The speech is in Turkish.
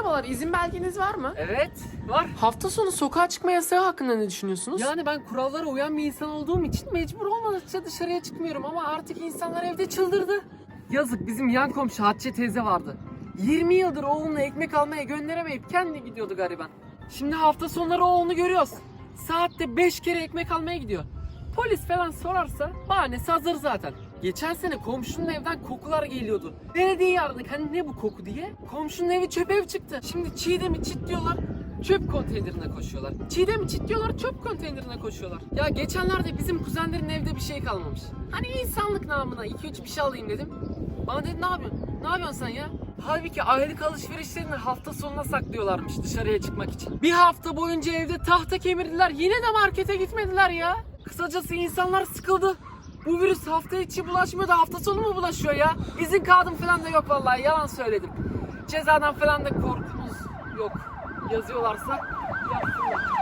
Merhabalar, izin belgeniz var mı? Evet, var. Hafta sonu sokağa çıkma yasağı hakkında ne düşünüyorsunuz? Yani ben kurallara uyan bir insan olduğum için mecbur olmadıkça dışarıya çıkmıyorum ama artık insanlar evde çıldırdı. Yazık bizim yan komşu Hatice teyze vardı. 20 yıldır oğlunu ekmek almaya gönderemeyip kendi gidiyordu gariban. Şimdi hafta sonları oğlunu görüyoruz. Saatte 5 kere ekmek almaya gidiyor. Polis falan sorarsa bahanesi hazır zaten. Geçen sene komşunun evden kokular geliyordu. Belediyeyi aradık hani ne bu koku diye. Komşunun evi çöp ev çıktı. Şimdi Çiğdem'i çit diyorlar. Çöp konteynerine koşuyorlar. Çiğdem'i çit diyorlar çöp konteynerine koşuyorlar. Ya geçenlerde bizim kuzenlerin evde bir şey kalmamış. Hani insanlık namına 2-3 bir şey alayım dedim. Bana dedi ne yapıyorsun? Ne yapıyorsun sen ya? Halbuki aylık alışverişlerini hafta sonuna saklıyorlarmış dışarıya çıkmak için. Bir hafta boyunca evde tahta kemirdiler. Yine de markete gitmediler ya. Kısacası insanlar sıkıldı. Bu virüs hafta içi bulaşmıyor da hafta sonu mu bulaşıyor ya? İzin kağıdım falan da yok vallahi yalan söyledim. Cezadan falan da korkumuz yok. Yazıyorlarsa yapsınlar.